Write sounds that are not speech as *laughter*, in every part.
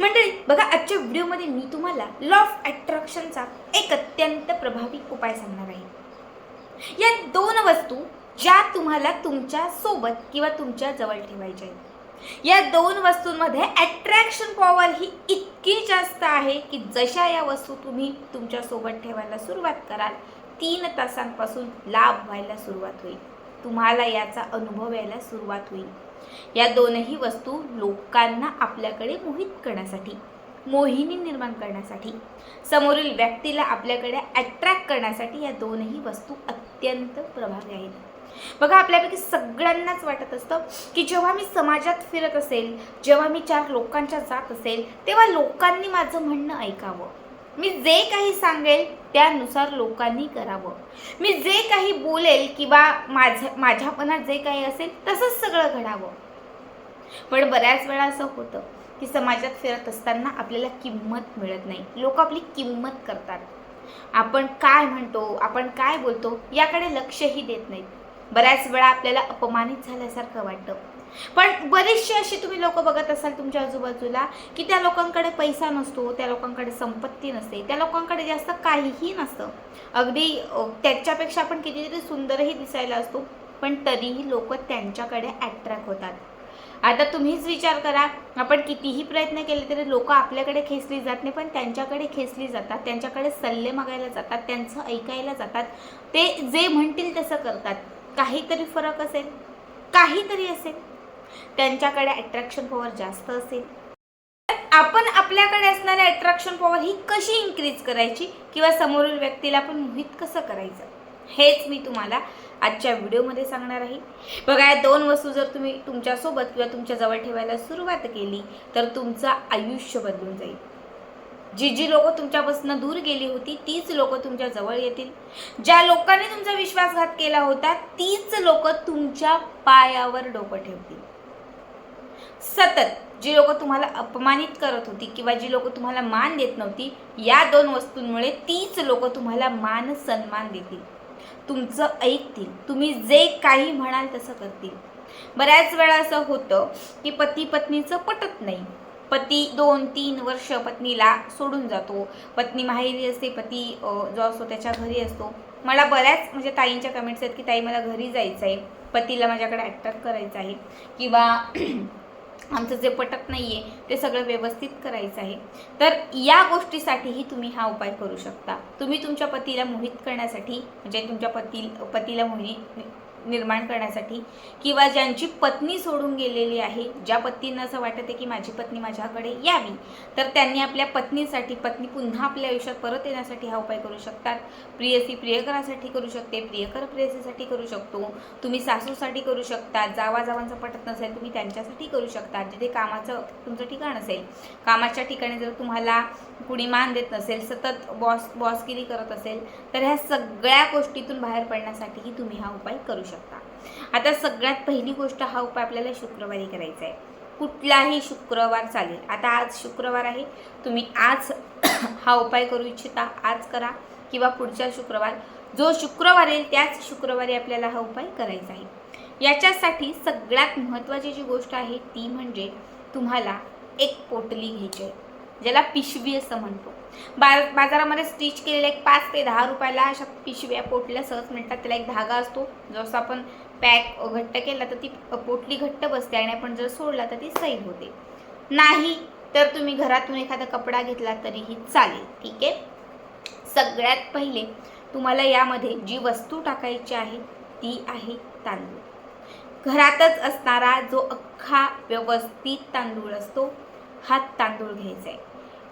मंडळी बघा आजच्या व्हिडिओमध्ये मी तुम्हाला लॉ ऑफ अट्रॅक्शनचा एक अत्यंत प्रभावी उपाय सांगणार आहे. या दोन वस्तू ज्या तुम्हाला तुमच्यासोबत किंवा तुमच्या जवळ ठेवायच्या आहेत. या दोन वस्तूंमध्ये अट्रॅक्शन पॉवर ही इतकी जास्त आहे की जशा या वस्तू तुम्ही तुमच्यासोबत ठेवायला सुरुवात कराल तीन तासांपासून लाभ व्हायला सुरुवात होईल. तुम्हाला याचा अनुभव यायला सुरुवात होईल. या दोनही वस्तू लोकांना आपल्याकडे मोहित करण्यासाठी मोहिनी निर्माण करण्यासाठी समोरील व्यक्तीला आपल्याकडे अट्रॅक्ट करण्यासाठी या दोनही वस्तू अत्यंत प्रभावी आहेत. बघा आपल्यापैकी सगळ्यांनाच वाटत असतं की जेव्हा मी समाजात फिरत असेल जेव्हा मी चार लोकांच्या जात असेल तेव्हा लोकांनी माझं म्हणणं ऐकावं. मी जे काही सांगेल त्यानुसार लोकांनी करावं. मी जे काही बोलेल किंवा माझ्या माझ्यापणात जे काही असेल तसंच सगळं घडावं. पण बऱ्याच वेळा असं होतं की समाजात फिरत असताना आपल्याला किंमत मिळत नाही. लोक आपली किंमत करतात. आपण काय म्हणतो आपण काय बोलतो याकडे लक्षही देत नाहीत. बऱ्याच वेळा आपल्याला अपमानित झाल्यासारखं वाटतं. पण बरेचसे असे तुम्ही लोक बघत असाल तुमच्या आजूबाजूला की त्या लोकांकडे पैसा नसतो त्या लोकांकडे संपत्ती नसते त्या लोकांकडे जास्त काहीही नसतं. अगदी त्याच्यापेक्षा आपण कितीतरी सुंदरही दिसायला असतो पण तरीही लोक त्यांच्याकडे अट्रॅक्ट होतात. आता तुम्हीच विचार करा आपण कितीही प्रयत्न केले तरी लोक आपल्याकडे खेचली जात नाही पण त्यांच्याकडे खेचली जातात त्यांच्याकडे सल्ले मागायला जातात त्यांचं ऐकायला जातात. ते जे म्हणतील तसं करतात. काहीतरी फरक असेल काहीतरी असेल. त्यांच्याकडे अट्रॅक्शन पॉवर जास्त असेल. आपण आपल्याकडे असणारे अट्रॅक्शन पॉवर ही कशी इन्क्रीज करायची? किंवा समोरील व्यक्तीला आपण मोहित कसं करायचं? हेच मी तुम्हाला आजच्या व्हिडिओमध्ये सांगणार आहे. बघा या दोन वस्तू जर तुम्ही तुमच्यासोबत किंवा तुमच्या जवळ ठेवायला सुरुवात केली तर तुमचं आयुष्य बदलून जाईल. जी जी लोक तुमच्यापासून दूर गेली होती तीच लोक तुमच्या जवळ येतील. ज्या लोकांनी तुमचा विश्वासघात केला होता तीच लोक तुमच्या पायावर डोकं ठेवतील. सतत जी लोक तुम्हाला अपमानित करत होती किंवा जी लोक तुम्हाला मान देत नव्हती या दोन वस्तूंमुळे तीच लोक तुम्हाला मान सन्मान देतील. तुमचं ऐकतील. तुम्ही जे काही म्हणाल तसं करतील. बऱ्याच वेळा असं होतं की पती पत्नीचं पटत नाही. पती दोन तीन वर्ष पत्नीला सोडून जातो. पत्नी माहेरी असते पती जो असतो त्याच्या घरी असतो. मला बऱ्याच म्हणजे ताईंच्या कमेंट्स आहेत की ताई मला घरी जायचं आहे पतीला माझ्याकडे अट्रॅक्ट करायचं आहे. किंवा आमचं जे पटत नाही आहे ते सगळं व्यवस्थित करायचं आहे. तर या गोष्टीसाठीही तुम्ही हा उपाय करू शकता. तुम्ही तुमच्या पतीला मोहित करण्यासाठी म्हणजे तुमच्या पती पतीला मोहिनी निर्माण करण्यासाठी किंवा ज्यांची पत्नी सोडून गेलेली आहे ज्या पत्नींना असं वाटत आहे की माझी पत्नी माझ्याकडे यावी तर त्यांनी आपल्या पत्नीसाठी पत्नी पुन्हा आपल्या आयुष्यात परत येण्यासाठी हा उपाय करू शकतात. प्रियसी प्रियकरासाठी करू शकते प्रियकर प्रियसीसाठी करू शकतो. तुम्ही सासूसाठी करू शकता जावाजावांचं पटत नसेल तुम्ही त्यांच्यासाठी करू शकता जिथे कामाचं तुमचं ठिकाण असेल कामाच्या ठिकाणी जर तुम्हाला कुणी मान देत नसेल सतत बॉस बॉसगिरी करत असेल तर ह्या सगळ्या गोष्टीतून बाहेर पडण्यासाठीही तुम्ही हा उपाय करू शकता. आता सगळ्यात पहिली गोष्ट हा उपाय आपल्याला शुक्रवारी करायचा आहे. कुठलाही शुक्रवार चालेल. आता आज शुक्रवार आहे. तुम्ही आज *clears throat* हा उपाय करू इच्छिता. आज करा किंवा पुढच्या शुक्रवार. जो शुक्रवार येईल त्याच शुक्रवारी आपल्याला हा उपाय करायचा आहे. याच्यासाठी सगळ्यात महत्त्वाची जी गोष्ट आहे ती म्हणजे तुम्हाला एक पोटली घ्यायची आहे. ज्याला पिशवी असं म्हणतो. बा बाजारामध्ये स्टिच केलेले एक पाच ते दहा रुपयाला अशा पिशव्या पोटल्या सहज मिळतात. त्याला एक धागा असतो. जसं आपण पॅक घट्ट केला तर ती पोटली घट्ट बसते आणि आपण जर सोडला तर ती सैल होते. नाही तर तुम्ही घरातून एखादा कपडा घेतला तरीही चालेल. ठीक आहे? सगळ्यात पहिले तुम्हाला यामध्ये जी वस्तू टाकायची आहे ती आहे तांदूळ. घरातच असणारा जो अख्खा व्यवस्थित तांदूळ असतो हा तांदूळ घ्यायचा आहे.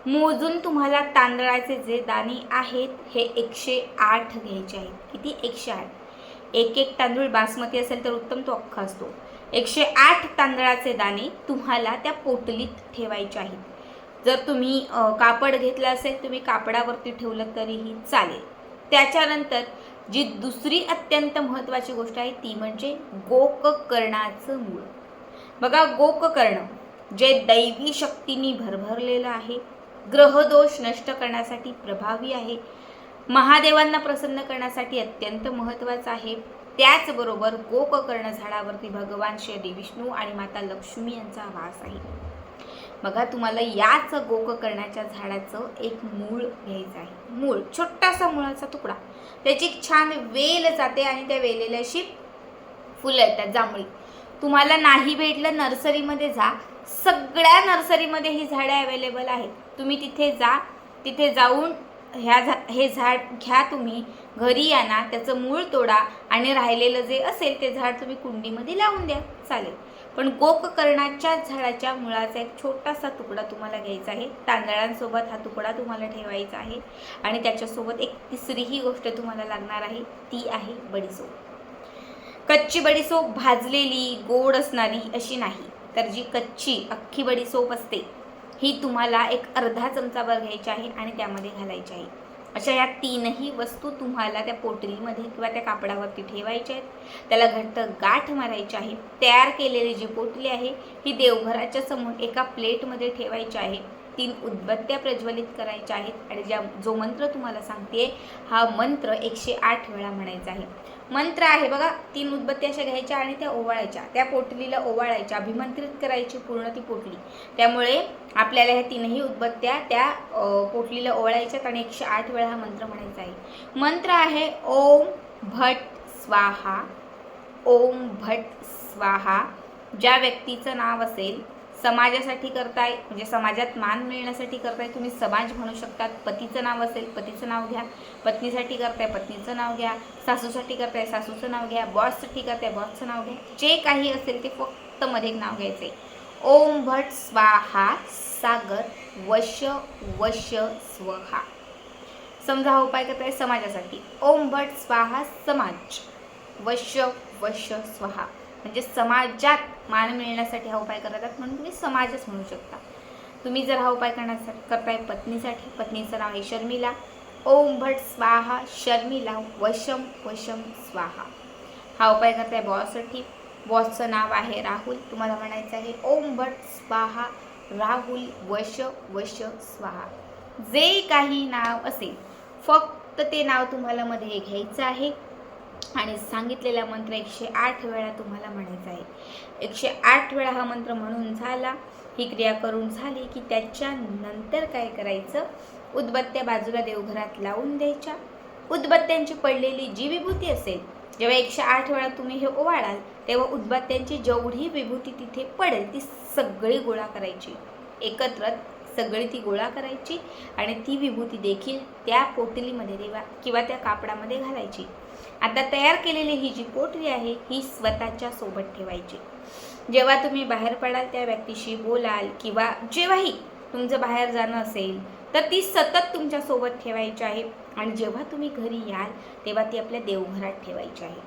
मोजून तुम्हाला तांदळाचे जे दाणे आहेत हे एकशे आठ घ्यायचे आहेत. किती? एकशे आठ. एक एक तांदूळ बासमती असेल तर उत्तम तो अख्खा असतो. एकशे आठ तांदळाचे दाणे तुम्हाला त्या पोटलीत ठेवायचे आहेत. जर तुम्ही कापड घेतलं असेल तुम्ही कापडावरती ठेवलं तरीही चालेल. त्याच्यानंतर जी दुसरी अत्यंत महत्त्वाची गोष्ट आहे ती म्हणजे गोककर्णाचं मूळ. बघा गोककर्ण जे दैवी शक्तींनी भरभरलेलं आहे ग्रहदोष नष्ट करण्यासाठी प्रभावी आहे. महादेवांना प्रसन्न करण्यासाठी अत्यंत महत्त्वाचं आहे. त्याचबरोबर गोककर्ण झाडावरती भगवान श्री विष्णू आणि माता लक्ष्मी यांचा वास आहे. बघा तुम्हाला याच गोककर्णाच्या झाडाचं एक मूळ घ्यायचं आहे. मूळ छोटासा मुळाचा तुकडा. त्याची एक छान वेल जाते आणि त्या वेलेला अशी फुलं येतात जांभळी. तुम्हाला नाही भेटलं नर्सरीमध्ये जा. सगळ्या नर्सरीमध्ये ही झाडं अवेलेबल आहेत. तुम्ही तिथे जा तिथे जाऊन ह्या झा हे झाड घ्या तुम्ही. घरी आणा त्याचं मूळ तोडा आणि राहिलेलं जे असेल ते झाड तुम्ही कुंडीमध्ये लावून द्या. चालेल. पण गोकर्णाच्या झाडाच्या मुळाचा एक छोटासा तुकडा तुम्हाला घ्यायचा आहे. तांदळांसोबत हा तुकडा तुम्हाला ठेवायचा आहे. आणि त्याच्यासोबत एक तिसरीही गोष्ट तुम्हाला लागणार आहे. ती आहे बडीसोप. कच्ची बडीसोप भाजलेली गोड असणारी अशी नाही. तर जी कच्ची अख्खी बडीसोप असते ही तुम्हाला एक अर्धा चमचाभर घ्यायची आहे आणि त्यामध्ये घालायची आहे. अशा या तीनही वस्तू तुम्हाला त्या पोटलीमध्ये किंवा त्या कापडावरती ठेवायच्या आहेत. त्याला घट्ट गाठ मारायची आहे. तयार केलेली जी पोटली आहे ही देवघराच्या समोर एका प्लेटमध्ये ठेवायची आहे. तीन उदबत्त्या प्रज्वलित करायच्या आहेत आणि ज्या जो मंत्र तुम्हाला सांगते हा मंत्र एकशे आठ वेळा म्हणायचा आहे. मंत्र आहे बघा तीन उदबत्त्या अशा घ्यायच्या आणि त्या ओवाळायच्या. त्या पोटलीला ओवाळायच्या अभिमंत्रित करायची पूर्ण ती पोटली. त्यामुळे आपल्याला ह्या तीनही उदबत्त्या त्या पोटलीला ओवाळायच्यात आणि एकशे आठ वेळा हा मंत्र म्हणायचा आहे. मंत्र आहे ओम भट स्वाहा. ओम भट स्वाहा. ज्या व्यक्तीचं नाव असेल समाजासाठी करताय म्हणजे समाजात मान मिळण्यासाठी करताय तुम्ही समाज म्हणू शकतात. पतीचं नाव असेल पतीचं नाव घ्या. पत्नीसाठी करताय पत्नीचं नाव घ्या. सासूसाठी करताय सासूचं नाव घ्या. बॉससाठी करताय बॉसचं नाव घ्या. जे काही असेल ते फक्त मध्ये नाव नाव आहे ओम भट स्वाहा सागर वश वश स्वहा. समजा हा उपाय करताय समाजासाठी. ओम भट स्वाहा समाज. वश वश स्वहा. म्हणजे समाजात मान मिळण्यासाठी हा उपाय करतात म्हणून तुम्ही समाजच म्हणू शकता. तुम्ही जर हा उपाय करण्यासाठी करताय पत्नीसाठी पत्नीचं नाव आहे शर्मिला. ओम भट स्वाहा शर्मिला वशम वशम स्वाहा. हा उपाय करताय बॉससाठी. बॉसचं नाव आहे राहुल. तुम्हाला म्हणायचं आहे ओम भट स्वाहा राहुल वश वश स्वाहा. जे काही नाव असेल फक्त ते नाव तुम्हाला मध्ये घ्यायचं आहे. आणि सांगितलेला मंत्र एकशे आठ वेळा तुम्हाला म्हणायचा आहे. एकशे आठ वेळा हा मंत्र म्हणून झाला. ही क्रिया करून झाली की त्याच्यानंतर काय करायचं? उदबत्त्या बाजूला देवघरात लावून द्यायच्या. उदबत्त्यांची पडलेली जी विभूती असेल जेव्हा एकशे आठ वेळा तुम्ही हे ओवाळाल तेव्हा उदबत्त्यांची जेवढी विभूती तिथे पडेल ती सगळी गोळा करायची. एकत्र सगळी ती गोळा करायची आणि ती विभूती देखील त्या पोटलीमध्ये देवा किंवा त्या कापडामध्ये घालायची. आता तयार केलेली ही जी पोटली आहे ही स्वतःच्या सोबत ठेवायची. जेव्हा तुम्ही बाहेर पडाल त्या व्यक्तीशी बोलाल किंवा जेव्हाही तुमचं बाहेर जाणं असेल तर ती सतत तुमच्यासोबत ठेवायची आहे. आणि जेव्हा तुम्ही घरी याल तेव्हा ती आपल्या देवघरात ठेवायची आहे.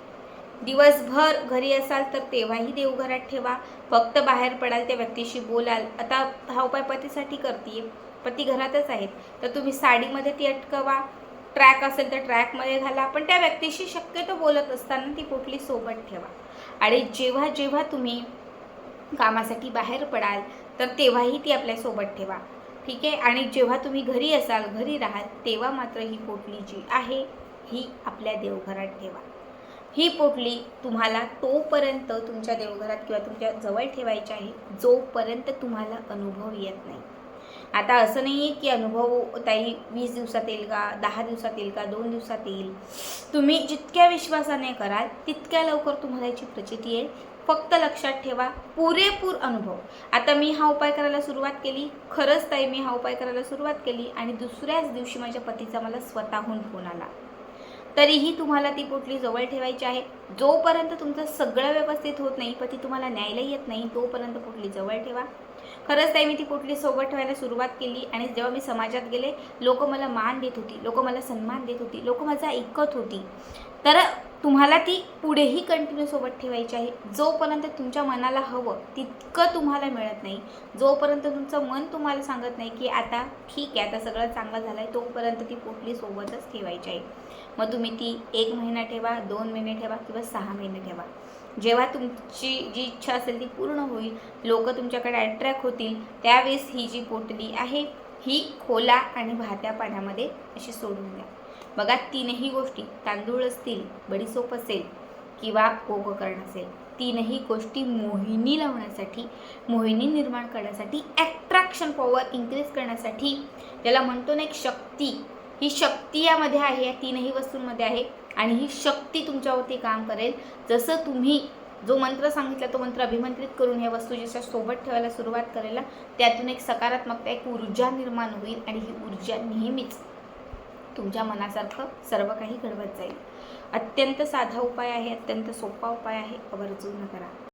दिवसभर घरी असाल तर तेव्हाही देवघरात ठेवा. फक्त बाहेर पडाल त्या व्यक्तीशी बोलाल. आता हा उपाय पतीसाठी करते पती घरातच आहेत. तर तुम्ही साडीमध्ये ती अटकवा. ट्रॅक असेल तर ट्रॅकमध्ये घाला. पण त्या व्यक्तीशी शक्यतो बोलत असताना ती पोटली सोबत ठेवा. आणि जेव्हा जेव्हा तुम्ही कामासाठी बाहेर पडाल तर तेव्हाही ती आपल्यासोबत ठेवा. ठीक आहे? आणि जेव्हा तुम्ही घरी असाल घरी राहाल तेव्हा मात्र ही पोटली जी आहे ही आपल्या देवघरात ठेवा. ही पोटली तुम्हाला तोपर्यंत तुमच्या देवघरात किंवा तुमच्या जवळ ठेवायची आहे जोपर्यंत तुम्हाला अनुभव येत नाही. आता असं नाही आहे की अनुभव ताई वीस दिवसात येईल का दहा दिवसात येईल का दोन दिवसात येईल. तुम्ही जितक्या विश्वासाने कराल तितक्या लवकर तुम्हाला याची प्रचिती येईल. फक्त लक्षात ठेवा पुरेपूर अनुभव. आता मी हा उपाय करायला सुरुवात केली. खरंच ताई मी हा उपाय करायला सुरुवात केली आणि दुसऱ्याच दिवशी माझ्या पतीचा मला स्वतःहून फोन आला. तरीही तुम्हाला ती पोटली जवळ ठेवायची आहे. जोपर्यंत तुमचं सगळं व्यवस्थित होत नाही पती तुम्हाला न्यायला येत नाही तोपर्यंत पोटली जवळ ठेवा. खरंच ताई मी ती पोटली सोबत ठेवायला सुरुवात केली आणि जेव्हा मी समाजात गेले लोक मला मान देत होती लोक मला सन्मान देत होती लोक माझं ऐकत होती. तर तुम्हाला ती पुढेही कंटिन्यू सोबत ठेवायची आहे. जोपर्यंत तुमच्या मनाला हवं तितकं तुम्हाला मिळत नाही. जोपर्यंत तुमचं मन तुम्हाला सांगत नाही की आता ठीक आहे आता सगळं चांगलं झालं आहे तोपर्यंत ती पोटली सोबतच ठेवायची आहे. मग तुम्ही ती एक महिना ठेवा दोन महिने ठेवा किंवा सहा महिने ठेवा. जेव्हा तुमची जी इच्छा असेल ती पूर्ण होईल लोक तुमच्याकडे अट्रॅक्ट होतील त्यावेळेस ही जी पोटली आहे ही खोला आणि वाहत्या पाण्यामध्ये अशी सोडून द्या. बघा तीनही गोष्टी तांदूळ असतील बडीसोप असेल किंवा गोकर्ण असेल तीनही गोष्टी मोहिनी लावण्यासाठी मोहिनी निर्माण करण्यासाठी ॲट्रॅक्शन पॉवर इन्क्रीज करण्यासाठी त्याला म्हणतो ना एक शक्ती ही शक्ती यामध्ये आहे या तीनही वस्तूंमध्ये आहे. आणि ही शक्ती तुमच्यावरती काम करेल. जसं तुम्ही जो मंत्र सांगितला तो मंत्र अभिमंत्रित करून ह्या वस्तू जशा सोबत ठेवायला सुरुवात करेल त्यातून एक सकारात्मकता एक ऊर्जा निर्माण होईल आणि ही ऊर्जा नेहमीच तुमच्या मनासारखं सर्व काही घडवत जाईल. अत्यंत साधा उपाय आहे अत्यंत सोपा उपाय आहे आवर्जून करा.